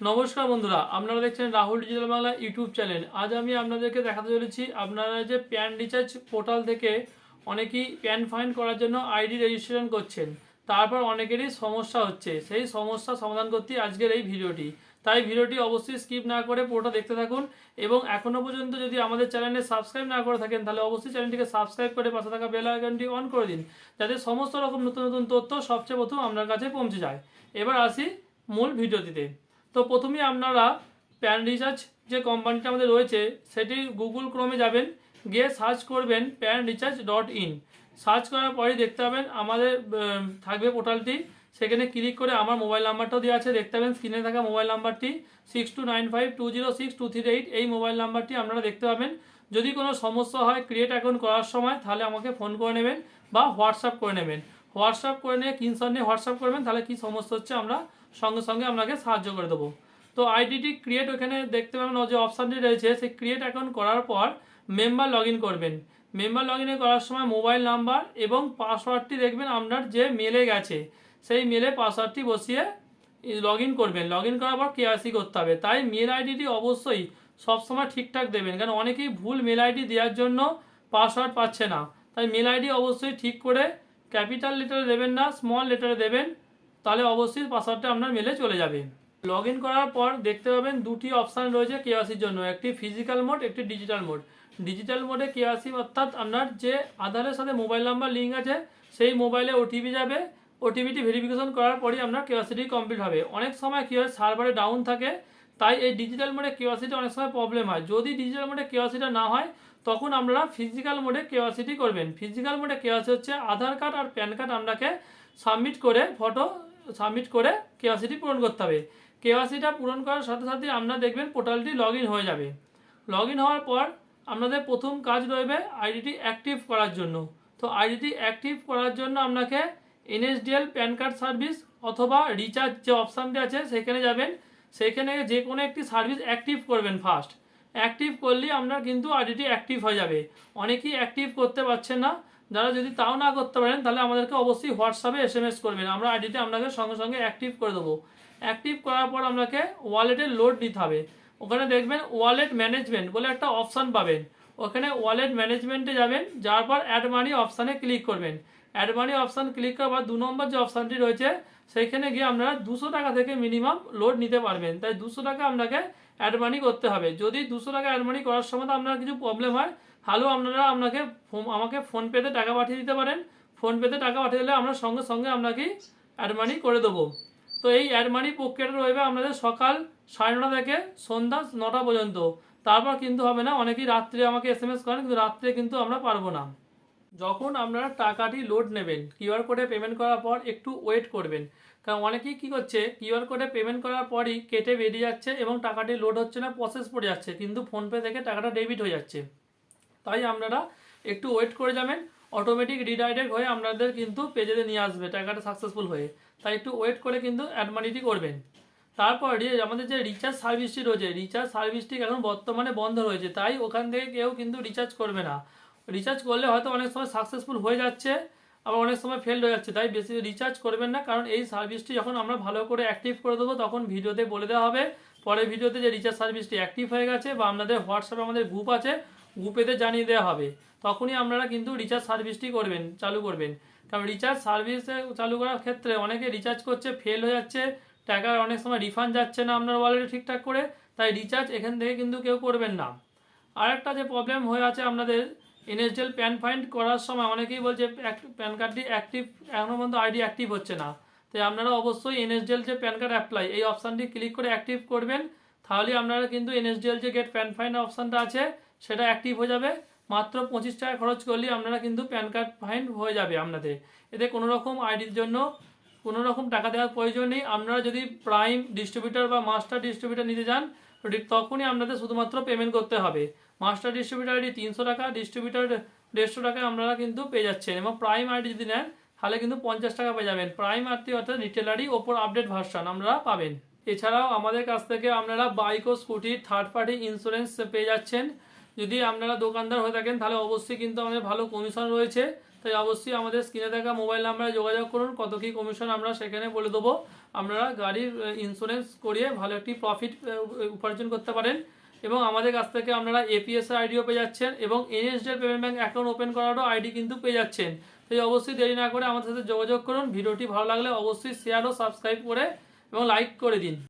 নমস্কার বন্ধুরা, আপনারা দেখছেন Rahul digital Bangla YouTube channel. আজ আমি আপনাদেরকে দেখাতে চলেছি আপনারা যে প্যান রিচার্জ পোর্টাল থেকে অনেকেই প্যান ফাইন করার জন্য আইডি রেজিস্ট্রেশন করছেন, তারপর অনেকেরই সমস্যা হচ্ছে। সেই সমস্যা সমাধান করতে আজকের এই ভিডিওটি। তাই ভিডিওটি অবশ্যই স্কিপ না করে পুরোটা দেখতে থাকুন এবং এখনও পর্যন্ত যদি আমাদের চ্যানেলে সাবস্ক্রাইব না করে থাকেন, তাহলে অবশ্যই চ্যানেলটিকে সাবস্ক্রাইব করে পাশে থাকা বেল আইকনটি অন করে দিন, যাতে সমস্ত রকম নতুন নতুন তথ্য সবচেয়ে প্রথম আপনার কাছে পৌঁছে যায়। এবার আসি মূল ভিডিওটিতে। তো প্রথমেই আপনারা প্যান রিচার্জ যে কোম্পানিটা আমাদের রয়েছে, সেটি গুগল ক্রোমে যাবেন, গিয়ে সার্চ করবেন PAN recharge dot in. Search করার পরেই দেখতে পাবেন আমাদের থাকবে পোর্টালটি। সেখানে ক্লিক করে আমার মোবাইল নাম্বারটাও দেওয়া আছে, দেখতে পাবেন স্ক্রিনে থাকা মোবাইল নাম্বারটি six two nine five two zero six two three eight এই মোবাইল নাম্বারটি আপনারা দেখতে পাবেন। যদি কোনো সমস্যা হয় ক্রিয়েট অ্যাকাউন্ট করার সময়, তাহলে আমাকে ফোন করে নেবেন বা হোয়াটসঅ্যাপ করে নেবেন। হোয়াটসঅ্যাপ করে নিয়ে, কিনসন নিয়ে হোয়াটসঅ্যাপ করবেন, তাহলে কী সমস্যা হচ্ছে আমরা সঙ্গে সঙ্গে আপনাকে সাহায্য করে দেবো। তো আইডিটি ক্রিয়েট ওখানে দেখতে পাবেন যে অপশানটি রয়েছে, সেই ক্রিয়েট অ্যাকাউন্ট করার পর মেম্বার লগ করবেন। মেম্বার লগ করার সময় মোবাইল নাম্বার এবং পাসওয়ার্ডটি দেখবেন আপনার যে মেলে গেছে, সেই মেলে পাসওয়ার্ডটি বসিয়ে লগ করবেন। লগ করার পর কেআইসি করতে হবে। তাই মেল আইডিটি অবশ্যই সবসময় ঠিকঠাক দেবেন, কারণ অনেকেই ভুল মেল আইডি দেওয়ার জন্য পাসওয়ার্ড পাচ্ছে না। তাই মেল আইডি অবশ্যই ঠিক করে ক্যাপিটাল লেটারে দেবেন না স্মল লেটারে দেবেন। তাহলে অবশ্যই পাসওয়ার্ডটা আপনার মেলে চলে যাবে। লগ ইন করার পর দেখতে পাবেন দুটি অপশান রয়েছে কেওয়াসির জন্য, একটি ফিজিক্যাল মোড একটি ডিজিটাল মোড ডিজিটাল মোডে কেওয়াসি অর্থাৎ আপনার যে আধারের সাথে মোবাইল নাম্বার লিঙ্ক আছে, সেই মোবাইলে ওটিপি যাবে। ওটিপিটি ভেরিফিকেশন করার পরই আপনার কেওয়াসিটি কমপ্লিট হবে। অনেক সময় কী হয় সার্ভারে ডাউন থাকে, তাই এই ডিজিটাল মোডে কেওয়াসিটা অনেক সময় প্রবলেম হয়। যদি ডিজিটাল মোডে কেওয়াসিটা না হয়, তখন আপনারা ফিজিক্যাল মোডে কেওয়াসিটি করবেন। ফিজিক্যাল মোডে কেওয়াসি হচ্ছে আধার কার্ড আর প্যান কার্ড আপনাকে সাবমিট করে ফটো সাবমিট করে কেওয়াসিটি পূরণ করতে হবে। কেওয়াসিটা পূরণ করার সাথে সাথে আপনারা দেখবেন পোর্টালটি লগ হয়ে যাবে। লগ হওয়ার পর আপনাদের প্রথম কাজ রয়েছে আইডিটি অ্যাক্টিভ করার জন্য। তো আইডিটি অ্যাক্টিভ করার জন্য আপনাকে এনএসডিএল প্যান কার্ড সার্ভিস অথবা রিচার্জ যে অপশানটি আছে সেখানে যাবেন। সেখানে যে কোনো একটি সার্ভিস অ্যাক্টিভ করবেন ফার্স্ট অ্যাক্টিভ করলেই আপনার কিন্তু আইডিটি অ্যাক্টিভ হয়ে যাবে। অনেকেই অ্যাক্টিভ করতে পারছেন না। যারা যদি তাও না করতে পারেন, তাহলে আমাদেরকে অবশ্যই হোয়াটসঅ্যাপে এস এম এস করবেন। আমরা আইডিটি আপনাকে সঙ্গে সঙ্গে অ্যাক্টিভ করে দেবো। অ্যাক্টিভ করার পর আপনাকে ওয়ালেটে লোড নিতে হবে। ওখানে দেখবেন ওয়ালেট ম্যানেজমেন্ট বলে একটা অপশান পাবেন। ওখানে ওয়ালেট ম্যানেজমেন্টে যাবেন যার পর অ্যাড মানি অপশানে ক্লিক করবেন। অ্যাড মানি অপশান ক্লিক করার পর দু নম্বর যে অপশানটি রয়েছে, সেইখানে গিয়ে আপনারা দুশো টাকা থেকে মিনিমাম লোড নিতে পারবেন। তাই দুশো টাকা আপনাকে অ্যাড মানি করতে হবে। যদি দুশো টাকা অ্যাডমানি করার সময় তো আপনার কিছু প্রবলেম হয়, তাহলেও আপনারা আপনাকে আমাকে ফোনপেতে টাকা পাঠিয়ে দিতে পারেন। ফোনপেতে টাকা পাঠিয়ে দিলে আমরা সঙ্গে সঙ্গে আপনাকে অ্যাডমানি করে দেবো। তো এই অ্যাডমানি প্রক্রিয়াটা রয়েছে আপনাদের সকাল সাড়ে নটা থেকে সন্ধ্যা নটা পর্যন্ত। তারপর কিন্তু হবে না, অনেকেই রাত্রে আমাকে এস এম এস করেন, কিন্তু রাত্রে কিন্তু আমরা পারব না। যখন আপনারা টাকাটি লোড নেবেন কিউআর কোডে পেমেন্ট করার পর একটু ওয়েট করবেন। কারণ অনেকেই কী করছে কিউআর কোডে পেমেন্ট করার পরই কেটে বেরিয়ে যাচ্ছে এবং টাকাটি লোড হচ্ছে না প্রসেস পড়ে যাচ্ছে, কিন্তু ফোনপে থেকে টাকাটা ডেবিট হয়ে যাচ্ছে। তাই আপনারা একটু ওয়েট করে যাবেন অটোমেটিক রিডাইরেক্ট হয়ে আপনাদের কিন্তু পেজেতে নিয়ে আসবে, টাকাটা সাকসেসফুল হয়ে। তাই একটু ওয়েট করে কিন্তু অ্যাডমানিটি করবেন। তারপর আমাদের যে রিচার্জ সার্ভিসটি রয়েছে রিচার্জ সার্ভিসটি এখন বর্তমানে বন্ধ রয়েছে, তাই ওখান থেকে কেউ কিন্তু রিচার্জ করবে না। রিচার্জ করলে হয়তো অনেক সময় সাকসেসফুল হয়ে যাচ্ছে, আবার অনেক সময় ফেল হয়ে যাচ্ছে। তাই বেশি রিচার্জ করবেন না, কারণ এই সার্ভিসটি যখন আমরা ভালো করে অ্যাক্টিভ করে দেবো, তখন ভিডিওতে বলে দেওয়া হবে। পরের ভিডিওতে যে রিচার্জ সার্ভিসটি অ্যাক্টিভ হয়ে গেছে বা আপনাদের হোয়াটসঅ্যাপে আমাদের গ্রুপ আছে গ্রুপেতে জানিয়ে দেওয়া হবে। তখনই আপনারা কিন্তু রিচার্জ সার্ভিসটি করবেন, চালু করবেন। কারণ রিচার্জ সার্ভিস চালু করার ক্ষেত্রে অনেকে রিচার্জ করছে ফেল হয়ে যাচ্ছে, টাকার অনেক সময় রিফান্ড যাচ্ছে না আপনার ওয়ালেটে ঠিকঠাক করে, তাই রিচার্জ এখান থেকে কিন্তু কেউ করবেন না। আরেকটা যে প্রবলেম হয়ে আছে আপনাদের এনএসডিএল প্যান ফাইন্ড করার সময় অনেকেই বলছে প্যান কার্ডটি অ্যাক্টিভ এখনও পর্যন্ত আইডি অ্যাক্টিভ হচ্ছে না। তাই আপনারা অবশ্যই এনএসডিএল যে প্যান কার্ড অ্যাপ্লাই এই অপশানটি ক্লিক করে অ্যাক্টিভ করবেন। তাহলে আপনারা কিন্তু এনএসডিএল যে গেট প্যান ফাইন্ড অপশানটা আছে, সেটা অ্যাক্টিভ হয়ে যাবে। মাত্র পঁচিশ টাকা খরচ করলেই আপনারা কিন্তু প্যান কার্ড ফাইন্ড হয়ে যাবে আপনাদের। এতে কোনো রকম আইডির জন্য কোনো রকম টাকা দেওয়ার প্রয়োজন নেই। আপনারা যদি প্রাইম ডিস্ট্রিবিউটার বা মাস্টার ডিস্ট্রিবিউটার নিতে যান তখনই আপনাদের শুধুমাত্র পেমেন্ট করতে হবে। মাস্টার ডিস্ট্রিবিউটার আইডি তিনশো টাকা, ডিস্ট্রিবিউটার দেড়শো টাকায় আপনারা কিন্তু পেয়ে যাচ্ছেন। এবং প্রাইম আইডি যদি নেন, তাহলে কিন্তু পঞ্চাশ টাকা পেয়ে যাবেন। প্রাইম আরটি অর্থাৎ রিটেলারই ওপর আপডেট ভার্সন আপনারা পাবেন। এছাড়াও আমাদের কাছ থেকে আপনারা বাইক ও স্কুটি থার্ড পার্টি ইন্স্যুরেন্স পেয়ে যাচ্ছেন। যদি আপনারা দোকানদার হয়ে থাকেন, তাহলে অবশ্যই কিন্তু আমাদের ভালো কমিশন রয়েছে। তাই অবশ্যই আমাদের স্ক্রিনে থাকা মোবাইল নাম্বারে যোগাযোগ করুন। কত কী কমিশন আমরা সেখানে বলে দেবো। আপনারা গাড়ির ইন্স্যুরেন্স করিয়ে ভালো একটি প্রফিট উপার্জন করতে পারেন। এবং আমাদের কাছ থেকে আপনারা এপিএস আইডিও পেয়ে যাচ্ছেন এবং NSDL payment bank account open করারও আইডি কিন্তু পেয়ে যাচ্ছেন। তাই অবশ্যই দেরি না করে আমাদের সাথে যোগাযোগ করুন। ভিডিওটি ভালো লাগলে অবশ্যই শেয়ার ও সাবস্ক্রাইব করে এবং লাইক করে দিন।